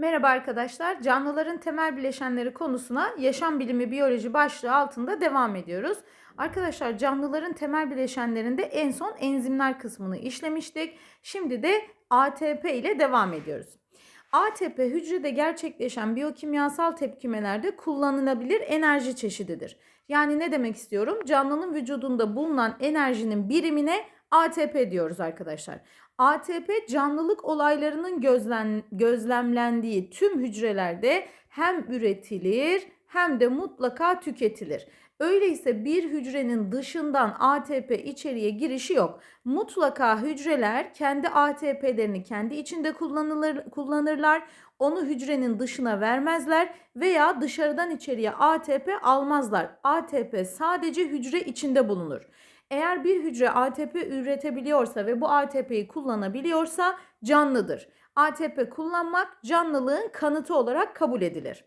Merhaba arkadaşlar. Canlıların temel bileşenleri konusuna yaşam bilimi biyoloji başlığı altında devam ediyoruz. Arkadaşlar canlıların temel bileşenlerinde en son enzimler kısmını işlemiştik. Şimdi de ATP ile devam ediyoruz. ATP hücrede gerçekleşen biyokimyasal tepkimelerde kullanılabilir enerji çeşididir. Yani ne demek istiyorum? Canlının vücudunda bulunan enerjinin birimine ATP diyoruz arkadaşlar. ATP canlılık olaylarının gözlen, gözlemlendiği tüm hücrelerde hem üretilir hem de mutlaka tüketilir. Öyleyse bir hücrenin dışından ATP içeriye girişi yok. Mutlaka hücreler kendi ATP'lerini kendi içinde kullanılır, kullanırlar. Onu hücrenin dışına vermezler veya dışarıdan içeriye ATP almazlar. ATP sadece hücre içinde bulunur. Eğer bir hücre ATP üretebiliyorsa ve bu ATP'yi kullanabiliyorsa canlıdır. ATP kullanmak canlılığın kanıtı olarak kabul edilir.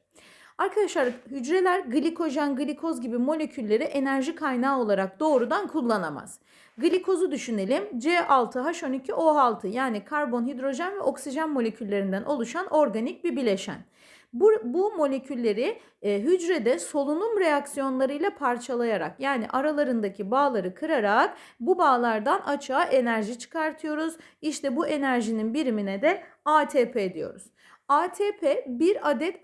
Arkadaşlar hücreler glikojen, glikoz gibi molekülleri enerji kaynağı olarak doğrudan kullanamaz. Glikozu düşünelim. C6H12O6 yani karbon, hidrojen ve oksijen moleküllerinden oluşan organik bir bileşen. Bu, bu molekülleri e, hücrede solunum reaksiyonlarıyla parçalayarak yani aralarındaki bağları kırarak bu bağlardan açığa enerji çıkartıyoruz. İşte bu enerjinin birimine de ATP diyoruz. ATP bir adet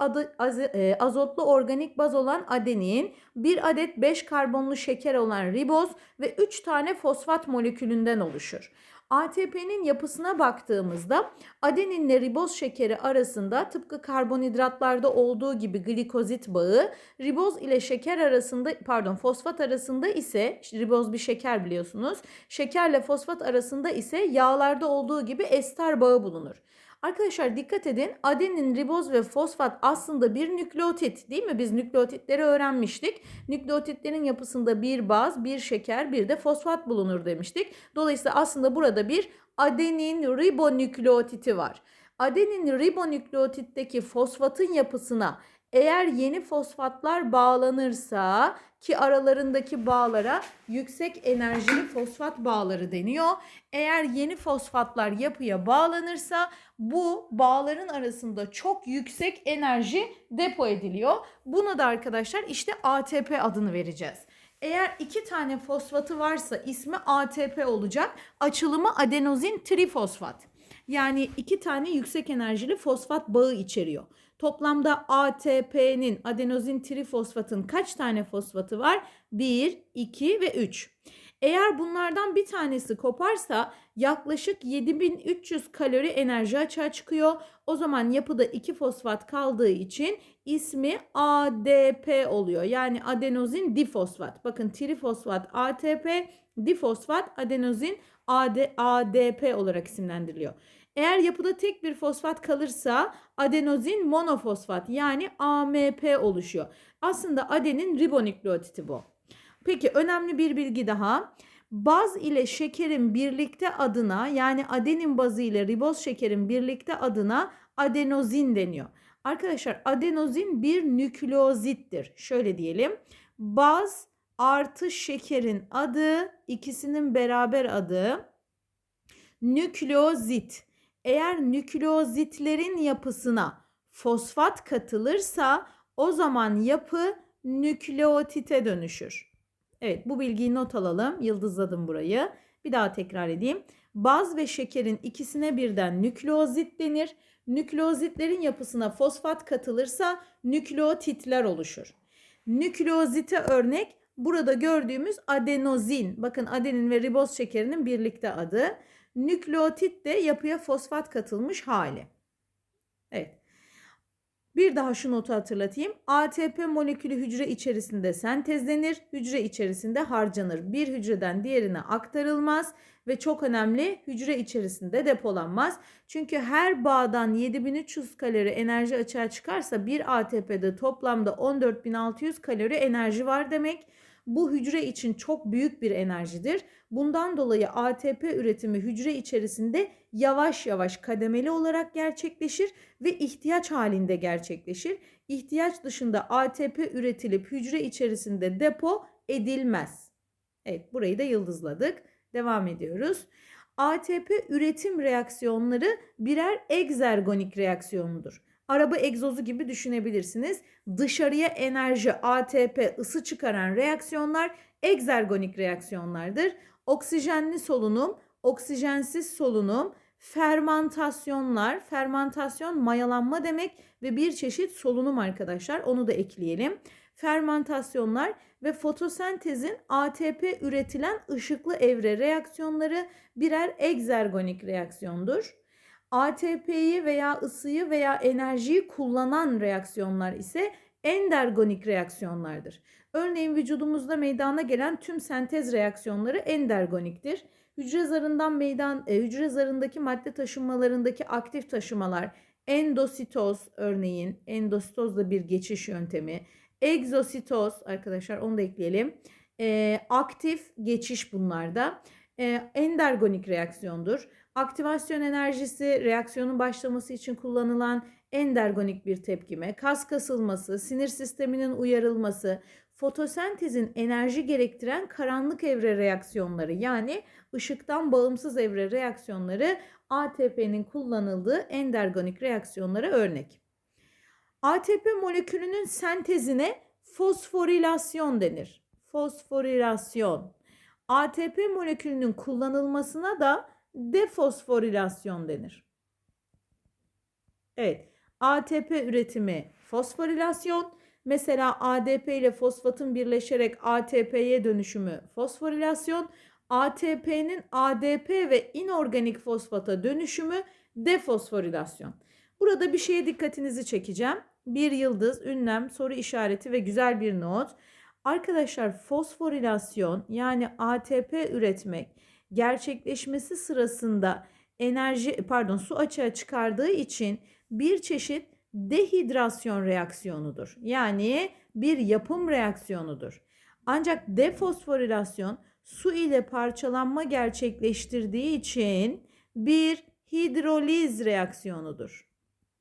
e, azotlu organik baz olan adenin, bir adet 5 karbonlu şeker olan riboz ve 3 tane fosfat molekülünden oluşur. ATP'nin yapısına baktığımızda adeninle riboz şekeri arasında tıpkı karbonhidratlarda olduğu gibi glikozit bağı, riboz ile şeker arasında pardon fosfat arasında ise riboz bir şeker biliyorsunuz. Şekerle fosfat arasında ise yağlarda olduğu gibi ester bağı bulunur. Arkadaşlar dikkat edin adenin, riboz ve fosfat aslında bir nükleotit değil mi? Biz nükleotitleri öğrenmiştik. Nükleotitlerin yapısında bir baz, bir şeker, bir de fosfat bulunur demiştik. Dolayısıyla aslında burada bir adenin ribonükleotiti var. Adenin ribonükleotitteki fosfatın yapısına eğer yeni fosfatlar bağlanırsa ki aralarındaki bağlara yüksek enerjili fosfat bağları deniyor. Eğer yeni fosfatlar yapıya bağlanırsa bu bağların arasında çok yüksek enerji depo ediliyor. Buna da arkadaşlar işte ATP adını vereceğiz. Eğer iki tane fosfatı varsa ismi ATP olacak. Açılımı adenozin trifosfat. Yani iki tane yüksek enerjili fosfat bağı içeriyor. Toplamda ATP'nin adenozin trifosfatın kaç tane fosfatı var? 1, 2 ve 3. Eğer bunlardan bir tanesi koparsa yaklaşık 7300 kalori enerji açığa çıkıyor. O zaman yapıda 2 fosfat kaldığı için ismi ADP oluyor. Yani adenozin difosfat. Bakın trifosfat ATP, difosfat adenozin AD, ADP olarak isimlendiriliyor. Eğer yapıda tek bir fosfat kalırsa adenozin monofosfat yani AMP oluşuyor. Aslında adenin ribonükleotidi bu. Peki önemli bir bilgi daha. Baz ile şekerin birlikte adına yani adenin bazı ile riboz şekerin birlikte adına adenozin deniyor. Arkadaşlar adenozin bir nükleozittir. Şöyle diyelim. Baz artı şekerin adı ikisinin beraber adı nükleozit. Eğer nükleozitlerin yapısına fosfat katılırsa o zaman yapı nükleotite dönüşür. Evet bu bilgiyi not alalım. Yıldızladım burayı. Bir daha tekrar edeyim. Baz ve şekerin ikisine birden nükleozit denir. Nükleozitlerin yapısına fosfat katılırsa nükleotitler oluşur. Nükleozite örnek burada gördüğümüz adenozin. Bakın adenin ve riboz şekerinin birlikte adı. Nükleotit de yapıya fosfat katılmış hali. Evet. Bir daha şu notu hatırlatayım. ATP molekülü hücre içerisinde sentezlenir, hücre içerisinde harcanır. Bir hücreden diğerine aktarılmaz ve çok önemli hücre içerisinde depolanmaz. Çünkü her bağdan 7300 kalori enerji açığa çıkarsa bir ATP'de toplamda 14600 kalori enerji var demek. Bu hücre için çok büyük bir enerjidir. Bundan dolayı ATP üretimi hücre içerisinde yavaş yavaş kademeli olarak gerçekleşir ve ihtiyaç halinde gerçekleşir. İhtiyaç dışında ATP üretilip hücre içerisinde depo edilmez. Evet burayı da yıldızladık. Devam ediyoruz. ATP üretim reaksiyonları birer egzergonik reaksiyonudur. Araba egzozu gibi düşünebilirsiniz. Dışarıya enerji, ATP, ısı çıkaran reaksiyonlar egzergonik reaksiyonlardır. Oksijenli solunum, oksijensiz solunum, fermantasyonlar, fermantasyon mayalanma demek ve bir çeşit solunum arkadaşlar. Onu da ekleyelim. Fermantasyonlar ve fotosentezin ATP üretilen ışıklı evre reaksiyonları birer egzergonik reaksiyondur. ATP'yi veya ısıyı veya enerjiyi kullanan reaksiyonlar ise endergonik reaksiyonlardır. Örneğin vücudumuzda meydana gelen tüm sentez reaksiyonları endergoniktir. Hücre zarından meydan e, hücre zarındaki madde taşınmalarındaki aktif taşımalar endositoz örneğin endositoz da bir geçiş yöntemi. Egzositoz arkadaşlar onu da ekleyelim. E, aktif geçiş bunlarda. E, endergonik reaksiyondur. Aktivasyon enerjisi reaksiyonun başlaması için kullanılan endergonik bir tepkime, kas kasılması, sinir sisteminin uyarılması, fotosentezin enerji gerektiren karanlık evre reaksiyonları yani ışıktan bağımsız evre reaksiyonları ATP'nin kullanıldığı endergonik reaksiyonlara örnek. ATP molekülünün sentezine fosforilasyon denir. Fosforilasyon. ATP molekülünün kullanılmasına da defosforilasyon denir. Evet, ATP üretimi fosforilasyon. Mesela ADP ile fosfatın birleşerek ATP'ye dönüşümü fosforilasyon. ATP'nin ADP ve inorganik fosfata dönüşümü defosforilasyon. Burada bir şeye dikkatinizi çekeceğim. Bir yıldız, ünlem, soru işareti ve güzel bir not. Arkadaşlar fosforilasyon yani ATP üretmek gerçekleşmesi sırasında enerji pardon su açığa çıkardığı için bir çeşit dehidrasyon reaksiyonudur. Yani bir yapım reaksiyonudur. Ancak defosforilasyon su ile parçalanma gerçekleştirdiği için bir hidroliz reaksiyonudur.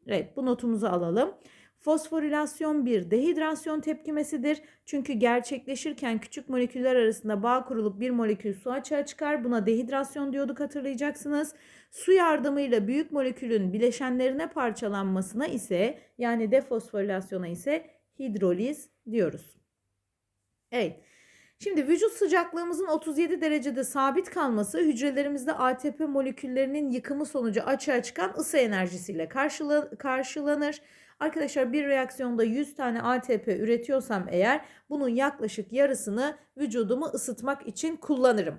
Evet bu notumuzu alalım. Fosforilasyon bir dehidrasyon tepkimesidir. Çünkü gerçekleşirken küçük moleküller arasında bağ kurulup bir molekül su açığa çıkar. Buna dehidrasyon diyorduk hatırlayacaksınız. Su yardımıyla büyük molekülün bileşenlerine parçalanmasına ise yani defosforilasyona ise hidroliz diyoruz. Evet. Şimdi vücut sıcaklığımızın 37 derecede sabit kalması hücrelerimizde ATP moleküllerinin yıkımı sonucu açığa çıkan ısı enerjisiyle karşılanır. Arkadaşlar bir reaksiyonda 100 tane ATP üretiyorsam eğer bunun yaklaşık yarısını vücudumu ısıtmak için kullanırım.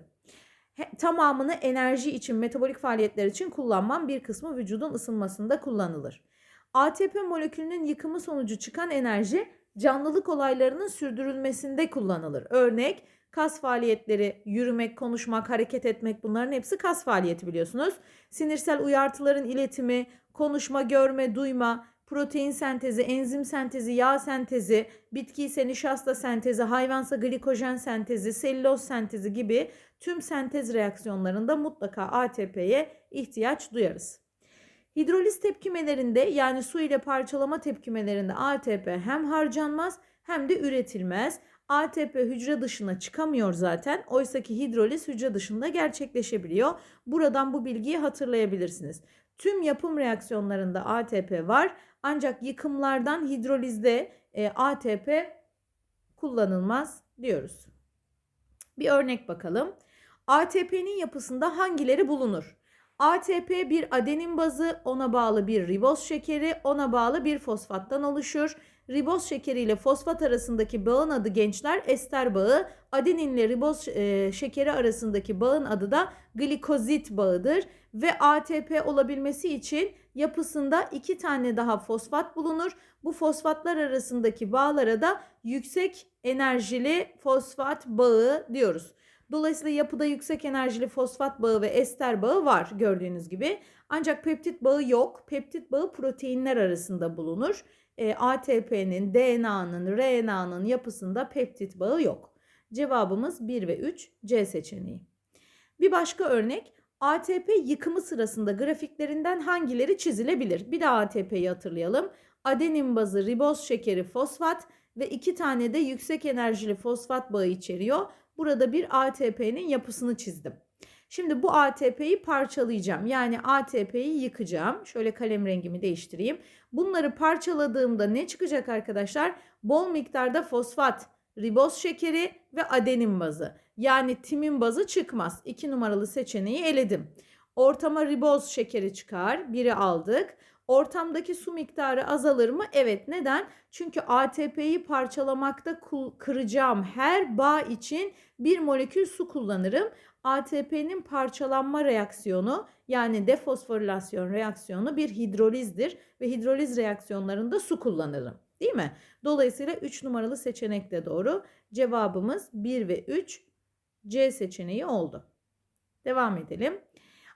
Tamamını enerji için, metabolik faaliyetler için kullanmam. Bir kısmı vücudun ısınmasında kullanılır. ATP molekülünün yıkımı sonucu çıkan enerji canlılık olaylarının sürdürülmesinde kullanılır. Örnek kas faaliyetleri, yürümek, konuşmak, hareket etmek bunların hepsi kas faaliyeti biliyorsunuz. Sinirsel uyartıların iletimi, konuşma, görme, duyma, protein sentezi, enzim sentezi, yağ sentezi, bitki ise nişasta sentezi, hayvansa glikojen sentezi, selüloz sentezi gibi tüm sentez reaksiyonlarında mutlaka ATP'ye ihtiyaç duyarız. Hidroliz tepkimelerinde yani su ile parçalama tepkimelerinde ATP hem harcanmaz hem de üretilmez. ATP hücre dışına çıkamıyor zaten. Oysaki hidroliz hücre dışında gerçekleşebiliyor. Buradan bu bilgiyi hatırlayabilirsiniz. Tüm yapım reaksiyonlarında ATP var ancak yıkımlardan hidrolizde e, ATP kullanılmaz diyoruz. Bir örnek bakalım. ATP'nin yapısında hangileri bulunur? ATP bir adenin bazı, ona bağlı bir riboz şekeri, ona bağlı bir fosfattan oluşur. Riboz şekeri ile fosfat arasındaki bağın adı gençler ester bağı. Adenin ile riboz e, şekeri arasındaki bağın adı da glikozit bağıdır. Ve ATP olabilmesi için yapısında iki tane daha fosfat bulunur. Bu fosfatlar arasındaki bağlara da yüksek enerjili fosfat bağı diyoruz. Dolayısıyla yapıda yüksek enerjili fosfat bağı ve ester bağı var gördüğünüz gibi. Ancak peptit bağı yok. Peptit bağı proteinler arasında bulunur. E, ATP'nin, DNA'nın, RNA'nın yapısında peptit bağı yok. Cevabımız 1 ve 3 C seçeneği. Bir başka örnek ATP yıkımı sırasında grafiklerinden hangileri çizilebilir? Bir de ATP'yi hatırlayalım. Adenin bazı riboz şekeri fosfat ve iki tane de yüksek enerjili fosfat bağı içeriyor. Burada bir ATP'nin yapısını çizdim. Şimdi bu ATP'yi parçalayacağım. Yani ATP'yi yıkacağım. Şöyle kalem rengimi değiştireyim. Bunları parçaladığımda ne çıkacak arkadaşlar? Bol miktarda fosfat, riboz şekeri ve adenin bazı. Yani timin bazı çıkmaz. 2 numaralı seçeneği eledim. Ortama riboz şekeri çıkar. Biri aldık. Ortamdaki su miktarı azalır mı? Evet. Neden? Çünkü ATP'yi parçalamakta kıracağım her bağ için bir molekül su kullanırım. ATP'nin parçalanma reaksiyonu yani defosforilasyon reaksiyonu bir hidrolizdir ve hidroliz reaksiyonlarında su kullanırım. Değil mi? Dolayısıyla 3 numaralı seçenek de doğru. Cevabımız 1 ve 3 C seçeneği oldu. Devam edelim.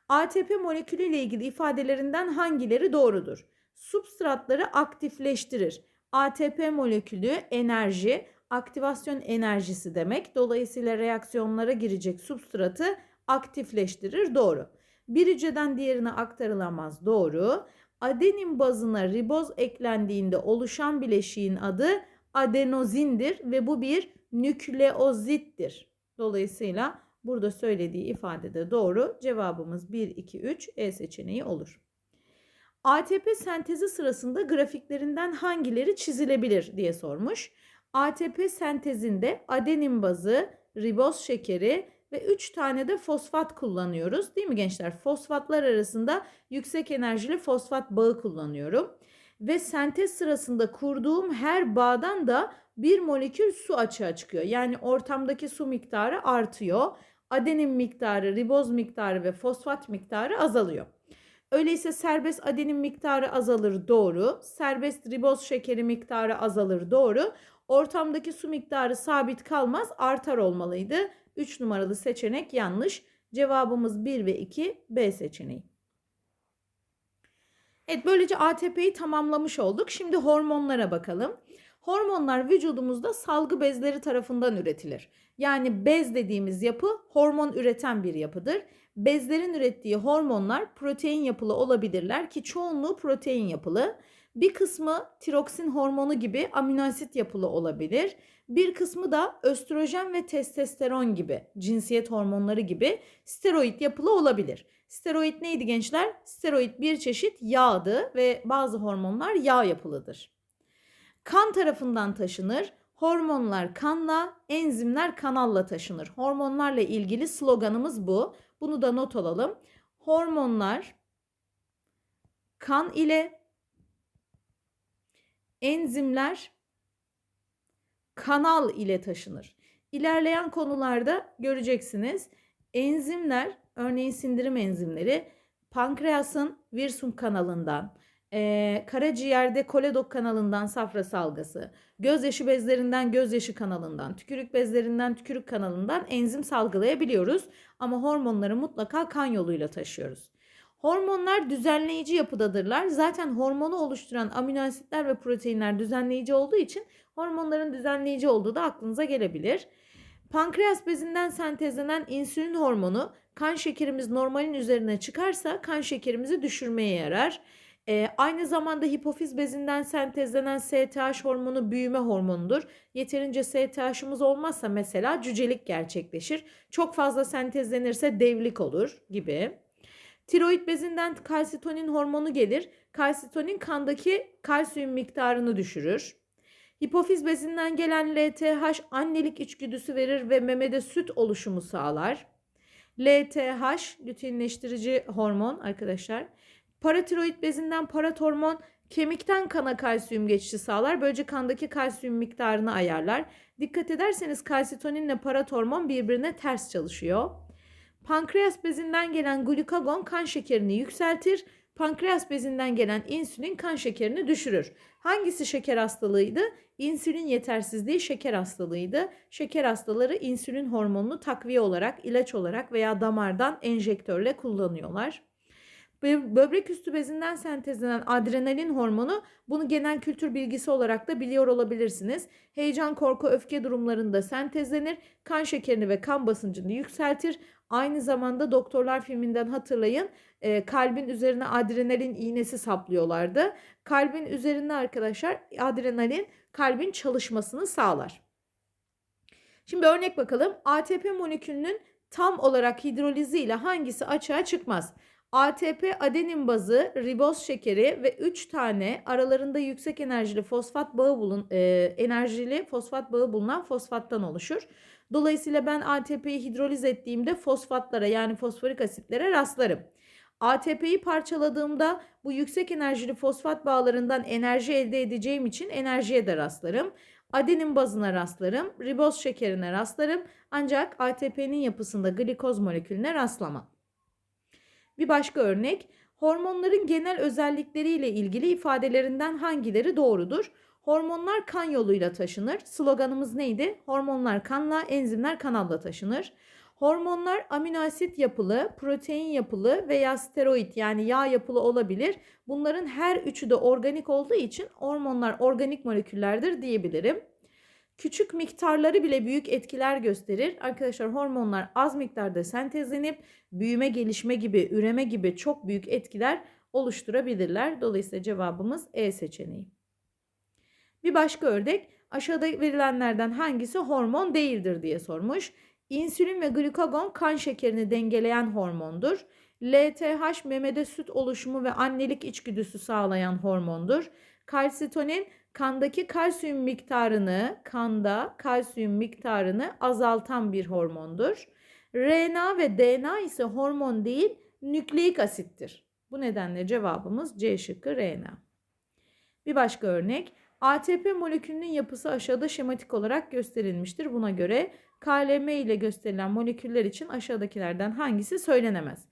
ATP molekülü ile ilgili ifadelerinden hangileri doğrudur? Substratları aktifleştirir. ATP molekülü enerji, aktivasyon enerjisi demek. Dolayısıyla reaksiyonlara girecek substratı aktifleştirir. Doğru. Bir hücreden diğerine aktarılamaz. Doğru. Adenin bazına riboz eklendiğinde oluşan bileşiğin adı adenozindir ve bu bir nükleozittir. Dolayısıyla burada söylediği ifade de doğru. Cevabımız 1, 2, 3 E seçeneği olur. ATP sentezi sırasında grafiklerinden hangileri çizilebilir diye sormuş. ATP sentezinde adenin bazı, riboz şekeri ve 3 tane de fosfat kullanıyoruz. Değil mi gençler? Fosfatlar arasında yüksek enerjili fosfat bağı kullanıyorum. Ve sentez sırasında kurduğum her bağdan da bir molekül su açığa çıkıyor. Yani ortamdaki su miktarı artıyor. Adenin miktarı, riboz miktarı ve fosfat miktarı azalıyor. Öyleyse serbest adenin miktarı azalır doğru. Serbest riboz şekeri miktarı azalır doğru. Ortamdaki su miktarı sabit kalmaz artar olmalıydı. 3 numaralı seçenek yanlış. Cevabımız 1 ve 2 B seçeneği. Evet böylece ATP'yi tamamlamış olduk. Şimdi hormonlara bakalım. Hormonlar vücudumuzda salgı bezleri tarafından üretilir. Yani bez dediğimiz yapı hormon üreten bir yapıdır. Bezlerin ürettiği hormonlar protein yapılı olabilirler ki çoğunluğu protein yapılı. Bir kısmı tiroksin hormonu gibi amino asit yapılı olabilir. Bir kısmı da östrojen ve testosteron gibi, cinsiyet hormonları gibi steroid yapılı olabilir. Steroid neydi gençler? Steroid bir çeşit yağdı ve bazı hormonlar yağ yapılıdır. Kan tarafından taşınır. Hormonlar kanla, enzimler kanalla taşınır. Hormonlarla ilgili sloganımız bu. Bunu da not alalım. Hormonlar kan ile enzimler kanal ile taşınır. İlerleyen konularda göreceksiniz. Enzimler, örneğin sindirim enzimleri pankreasın virsum kanalından, e, karaciğerde koledok kanalından safra salgısı, gözyaşı bezlerinden gözyaşı kanalından, tükürük bezlerinden tükürük kanalından enzim salgılayabiliyoruz. Ama hormonları mutlaka kan yoluyla taşıyoruz. Hormonlar düzenleyici yapıdadırlar. Zaten hormonu oluşturan amino asitler ve proteinler düzenleyici olduğu için hormonların düzenleyici olduğu da aklınıza gelebilir. Pankreas bezinden sentezlenen insülin hormonu kan şekerimiz normalin üzerine çıkarsa kan şekerimizi düşürmeye yarar. E, aynı zamanda hipofiz bezinden sentezlenen STH hormonu büyüme hormonudur. Yeterince STH'ımız olmazsa mesela cücelik gerçekleşir. Çok fazla sentezlenirse devlik olur gibi. Tiroid bezinden kalsitonin hormonu gelir. Kalsitonin kandaki kalsiyum miktarını düşürür. Hipofiz bezinden gelen LTH annelik içgüdüsü verir ve memede süt oluşumu sağlar. LTH lüteinleştirici hormon arkadaşlar. Paratiroid bezinden paratormon kemikten kana kalsiyum geçişi sağlar. Böylece kandaki kalsiyum miktarını ayarlar. Dikkat ederseniz kalsitoninle paratormon birbirine ters çalışıyor. Pankreas bezinden gelen glukagon kan şekerini yükseltir. Pankreas bezinden gelen insülin kan şekerini düşürür. Hangisi şeker hastalığıydı? İnsülin yetersizliği şeker hastalığıydı. Şeker hastaları insülin hormonunu takviye olarak, ilaç olarak veya damardan enjektörle kullanıyorlar. Böbrek üstü bezinden sentezlenen adrenalin hormonu bunu genel kültür bilgisi olarak da biliyor olabilirsiniz. Heyecan, korku, öfke durumlarında sentezlenir. Kan şekerini ve kan basıncını yükseltir. Aynı zamanda doktorlar filminden hatırlayın e, kalbin üzerine adrenalin iğnesi saplıyorlardı. Kalbin üzerinde arkadaşlar adrenalin kalbin çalışmasını sağlar. Şimdi örnek bakalım. ATP molekülünün tam olarak hidrolizi ile hangisi açığa çıkmaz? ATP adenin bazı, riboz şekeri ve 3 tane aralarında yüksek enerjili fosfat bağı bulun e, enerjili fosfat bağı bulunan fosfattan oluşur. Dolayısıyla ben ATP'yi hidroliz ettiğimde fosfatlara yani fosforik asitlere rastlarım. ATP'yi parçaladığımda bu yüksek enerjili fosfat bağlarından enerji elde edeceğim için enerjiye de rastlarım. Adenin bazına rastlarım, riboz şekerine rastlarım ancak ATP'nin yapısında glikoz molekülüne rastlamam. Bir başka örnek, hormonların genel özellikleriyle ilgili ifadelerinden hangileri doğrudur? Hormonlar kan yoluyla taşınır. Sloganımız neydi? Hormonlar kanla, enzimler kanalla taşınır. Hormonlar amino asit yapılı, protein yapılı veya steroid yani yağ yapılı olabilir. Bunların her üçü de organik olduğu için hormonlar organik moleküllerdir diyebilirim. Küçük miktarları bile büyük etkiler gösterir. Arkadaşlar hormonlar az miktarda sentezlenip büyüme, gelişme gibi, üreme gibi çok büyük etkiler oluşturabilirler. Dolayısıyla cevabımız E seçeneği. Bir başka örnek aşağıda verilenlerden hangisi hormon değildir diye sormuş. İnsülin ve glukagon kan şekerini dengeleyen hormondur. LTH memede süt oluşumu ve annelik içgüdüsü sağlayan hormondur. Kalsitonin kandaki kalsiyum miktarını, kanda kalsiyum miktarını azaltan bir hormondur. RNA ve DNA ise hormon değil, nükleik asittir. Bu nedenle cevabımız C şıkkı RNA. Bir başka örnek, ATP molekülünün yapısı aşağıda şematik olarak gösterilmiştir. Buna göre KLM ile gösterilen moleküller için aşağıdakilerden hangisi söylenemez?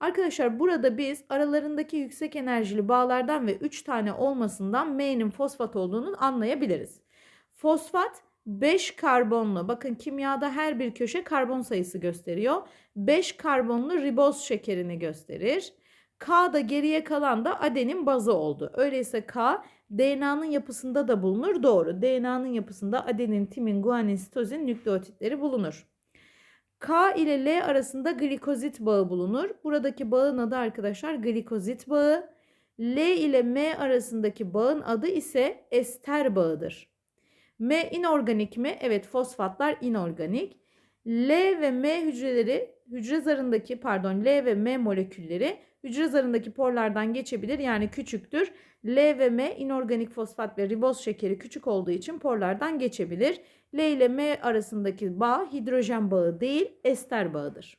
Arkadaşlar burada biz aralarındaki yüksek enerjili bağlardan ve 3 tane olmasından M'nin fosfat olduğunu anlayabiliriz. Fosfat 5 karbonlu bakın kimyada her bir köşe karbon sayısı gösteriyor. 5 karbonlu riboz şekerini gösterir. K da geriye kalan da adenin bazı oldu. Öyleyse K DNA'nın yapısında da bulunur. Doğru. DNA'nın yapısında adenin, timin, guanin, sitozin nükleotitleri bulunur. K ile L arasında glikozit bağı bulunur. Buradaki bağın adı arkadaşlar glikozit bağı. L ile M arasındaki bağın adı ise ester bağıdır. M inorganik mi? Evet fosfatlar inorganik. L ve M hücreleri hücre zarındaki pardon L ve M molekülleri hücre zarındaki porlardan geçebilir yani küçüktür. L ve M inorganik fosfat ve riboz şekeri küçük olduğu için porlardan geçebilir. L ile M arasındaki bağ hidrojen bağı değil ester bağıdır.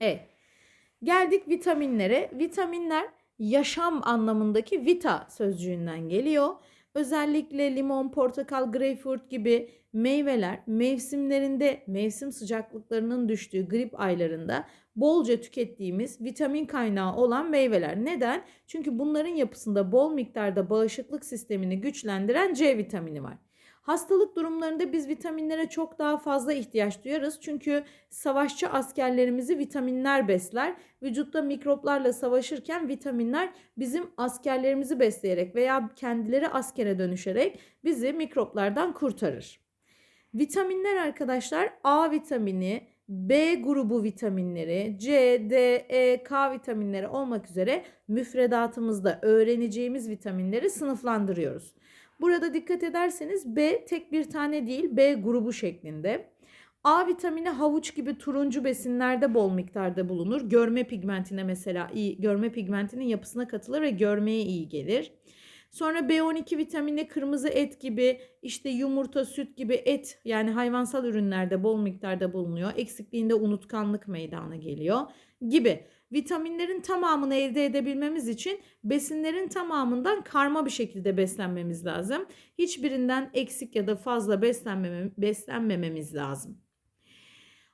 Evet. Geldik vitaminlere. Vitaminler yaşam anlamındaki vita sözcüğünden geliyor. Özellikle limon, portakal, greyfurt gibi meyveler mevsimlerinde mevsim sıcaklıklarının düştüğü grip aylarında bolca tükettiğimiz vitamin kaynağı olan meyveler. Neden? Çünkü bunların yapısında bol miktarda bağışıklık sistemini güçlendiren C vitamini var. Hastalık durumlarında biz vitaminlere çok daha fazla ihtiyaç duyarız. Çünkü savaşçı askerlerimizi vitaminler besler. Vücutta mikroplarla savaşırken vitaminler bizim askerlerimizi besleyerek veya kendileri askere dönüşerek bizi mikroplardan kurtarır. Vitaminler arkadaşlar A vitamini, B grubu vitaminleri, C, D, E, K vitaminleri olmak üzere müfredatımızda öğreneceğimiz vitaminleri sınıflandırıyoruz. Burada dikkat ederseniz B tek bir tane değil B grubu şeklinde. A vitamini havuç gibi turuncu besinlerde bol miktarda bulunur. Görme pigmentine mesela iyi, görme pigmentinin yapısına katılır ve görmeye iyi gelir. Sonra B12 vitamini kırmızı et gibi işte yumurta, süt gibi et yani hayvansal ürünlerde bol miktarda bulunuyor. Eksikliğinde unutkanlık meydana geliyor gibi. Vitaminlerin tamamını elde edebilmemiz için besinlerin tamamından karma bir şekilde beslenmemiz lazım. Hiçbirinden eksik ya da fazla beslenmeme, beslenmememiz lazım.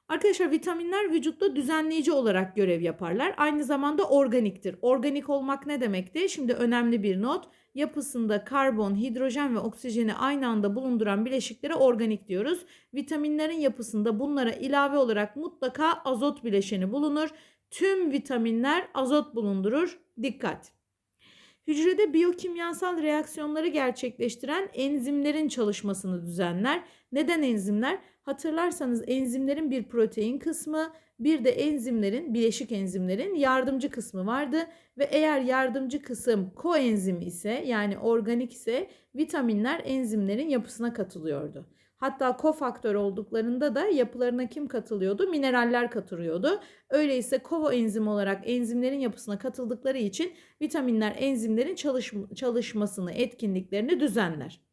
Arkadaşlar vitaminler vücutta düzenleyici olarak görev yaparlar. Aynı zamanda organiktir. Organik olmak ne demekti? Şimdi önemli bir not. Yapısında karbon, hidrojen ve oksijeni aynı anda bulunduran bileşiklere organik diyoruz. Vitaminlerin yapısında bunlara ilave olarak mutlaka azot bileşeni bulunur. Tüm vitaminler azot bulundurur. Dikkat! Hücrede biyokimyasal reaksiyonları gerçekleştiren enzimlerin çalışmasını düzenler. Neden enzimler? Hatırlarsanız enzimlerin bir protein kısmı, bir de enzimlerin, bileşik enzimlerin yardımcı kısmı vardı ve eğer yardımcı kısım koenzim ise yani organik ise vitaminler enzimlerin yapısına katılıyordu. Hatta kofaktör olduklarında da yapılarına kim katılıyordu? Mineraller katılıyordu. Öyleyse koenzim olarak enzimlerin yapısına katıldıkları için vitaminler enzimlerin çalışm- çalışmasını, etkinliklerini düzenler.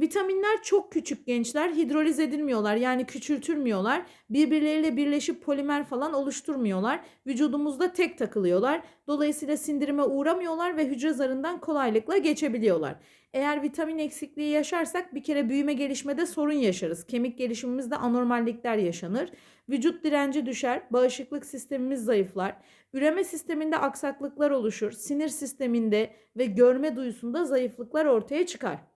Vitaminler çok küçük gençler hidroliz edilmiyorlar yani küçültülmüyorlar. Birbirleriyle birleşip polimer falan oluşturmuyorlar. Vücudumuzda tek takılıyorlar. Dolayısıyla sindirime uğramıyorlar ve hücre zarından kolaylıkla geçebiliyorlar. Eğer vitamin eksikliği yaşarsak bir kere büyüme gelişmede sorun yaşarız. Kemik gelişimimizde anormallikler yaşanır. Vücut direnci düşer, bağışıklık sistemimiz zayıflar. Üreme sisteminde aksaklıklar oluşur. Sinir sisteminde ve görme duyusunda zayıflıklar ortaya çıkar.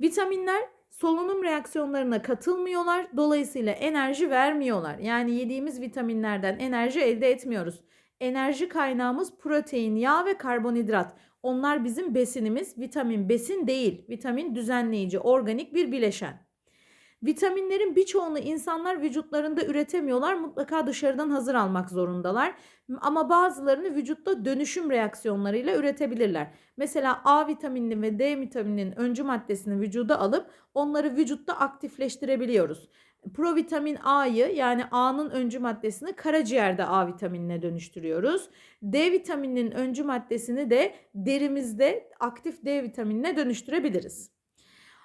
Vitaminler solunum reaksiyonlarına katılmıyorlar. Dolayısıyla enerji vermiyorlar. Yani yediğimiz vitaminlerden enerji elde etmiyoruz. Enerji kaynağımız protein, yağ ve karbonhidrat. Onlar bizim besinimiz. Vitamin besin değil. Vitamin düzenleyici, organik bir bileşen. Vitaminlerin birçoğunu insanlar vücutlarında üretemiyorlar. Mutlaka dışarıdan hazır almak zorundalar. Ama bazılarını vücutta dönüşüm reaksiyonlarıyla üretebilirler. Mesela A vitamininin ve D vitamininin öncü maddesini vücuda alıp onları vücutta aktifleştirebiliyoruz. Provitamin A'yı yani A'nın öncü maddesini karaciğerde A vitaminine dönüştürüyoruz. D vitamininin öncü maddesini de derimizde aktif D vitaminine dönüştürebiliriz.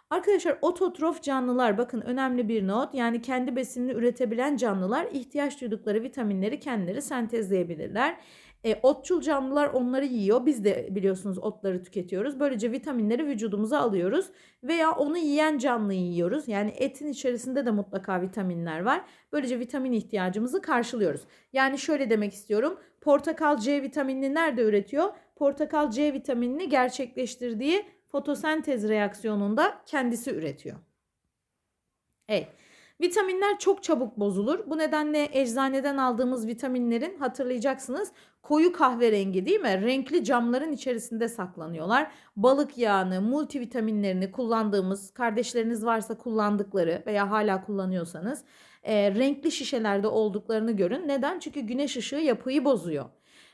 Arkadaşlar ototrof canlılar bakın önemli bir not yani kendi besinini üretebilen canlılar ihtiyaç duydukları vitaminleri kendileri sentezleyebilirler. E, otçul canlılar onları yiyor. Biz de biliyorsunuz otları tüketiyoruz. Böylece vitaminleri vücudumuza alıyoruz veya onu yiyen canlıyı yiyoruz. Yani etin içerisinde de mutlaka vitaminler var. Böylece vitamin ihtiyacımızı karşılıyoruz. Yani şöyle demek istiyorum. Portakal C vitaminini nerede üretiyor? Portakal C vitaminini gerçekleştirdiği fotosentez reaksiyonunda kendisi üretiyor. Evet. Vitaminler çok çabuk bozulur. Bu nedenle eczaneden aldığımız vitaminlerin hatırlayacaksınız koyu kahverengi değil mi? Renkli camların içerisinde saklanıyorlar. Balık yağını, multivitaminlerini kullandığımız, kardeşleriniz varsa kullandıkları veya hala kullanıyorsanız e, renkli şişelerde olduklarını görün. Neden? Çünkü güneş ışığı yapıyı bozuyor.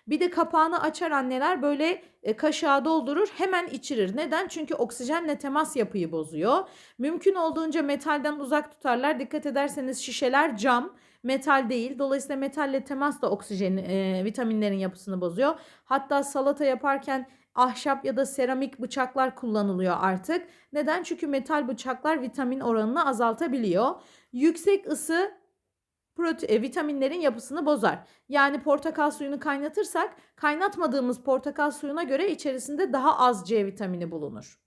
Bir de kapağını açar anneler böyle e, kaşığa doldurur hemen içirir. Neden? Çünkü oksijenle temas yapıyı bozuyor. Mümkün olduğunca metalden uzak tutarlar. Dikkat ederseniz şişeler cam metal değil. Dolayısıyla metalle temas da oksijen e, vitaminlerin yapısını bozuyor. Hatta salata yaparken ahşap ya da seramik bıçaklar kullanılıyor artık. Neden? Çünkü metal bıçaklar vitamin oranını azaltabiliyor. Yüksek ısı prote- e, vitaminlerin yapısını bozar. Yani portakal suyunu kaynatırsak kaynatmadığımız portakal suyuna göre içerisinde daha az C vitamini bulunur.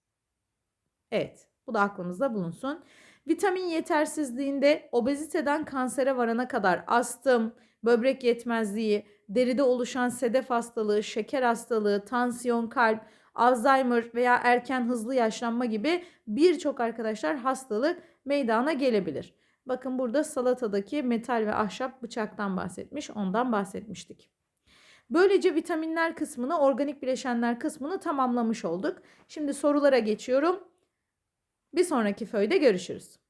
Evet, bu da aklımızda bulunsun. Vitamin yetersizliğinde obeziteden kansere varana kadar astım, böbrek yetmezliği, deride oluşan sedef hastalığı, şeker hastalığı, tansiyon, kalp, Alzheimer veya erken hızlı yaşlanma gibi birçok arkadaşlar hastalık meydana gelebilir. Bakın burada salatadaki metal ve ahşap bıçaktan bahsetmiş. Ondan bahsetmiştik. Böylece vitaminler kısmını, organik bileşenler kısmını tamamlamış olduk. Şimdi sorulara geçiyorum. Bir sonraki föyde görüşürüz.